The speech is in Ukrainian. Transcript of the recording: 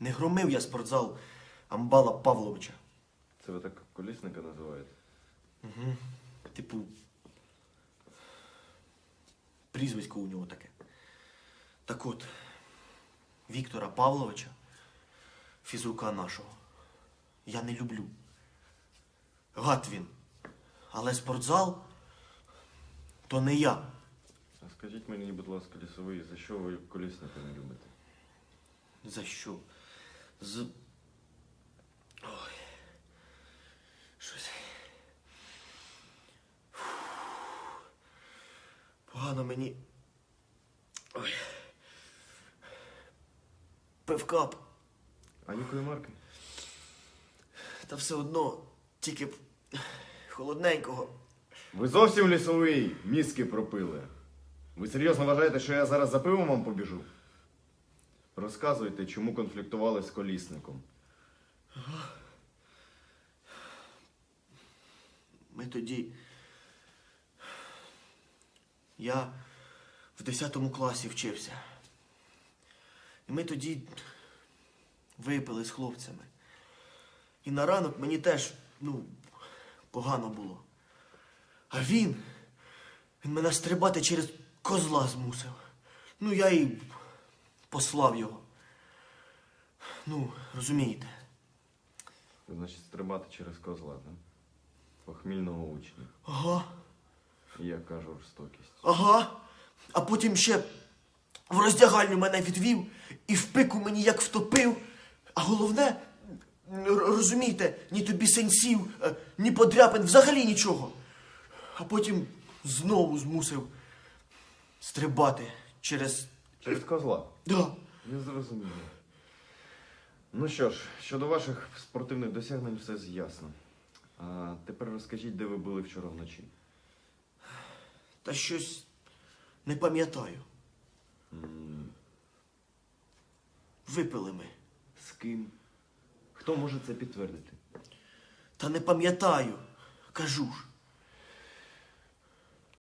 Не громив я спортзал Амбала Павловича. Це ви так колісника називаєте? Типу. Прізвисько у нього таке. Так от, Віктора Павловича, фізрука нашого, я не люблю. Гад він. Але спортзал то не я. А скажіть мені, будь ласка, лісовий, за що ви колісника не любите? За що? З. Ой. Щось. Погано мені. Ой. Пивка б. А якої марки? Та все одно тільки б холодненького. Ви зовсім лісовий, мізки пропили. Ви серйозно вважаєте, що я зараз за пивом вам побіжу? Розказуйте, чому конфліктували з колісником. Ми тоді. Я в 10 класі вчився. І ми тоді випили з хлопцями. І на ранок мені теж, ну, погано було. А він, він мене стрибати через козла змусив. Ну, я і послав його. Ну, розумієте. Значить, стрибати через козла, так? Похмільного учня. Ага. І я кажу жорстокість. Ага. А потім ще в роздягальню мене відвів і в пику мені як втопив. А головне, розумієте, ні тобі сенсів, е, ні подряпин, взагалі нічого. А потім знову змусив стрибати через. Через козла. Да. Я зрозумів. Ну що ж, щодо ваших спортивних досягнень все з'ясно. А тепер розкажіть, де ви були вчора вночі. Та щось не пам'ятаю. Випили ми. З ким? Хто може це підтвердити? Та не пам'ятаю. Кажу ж.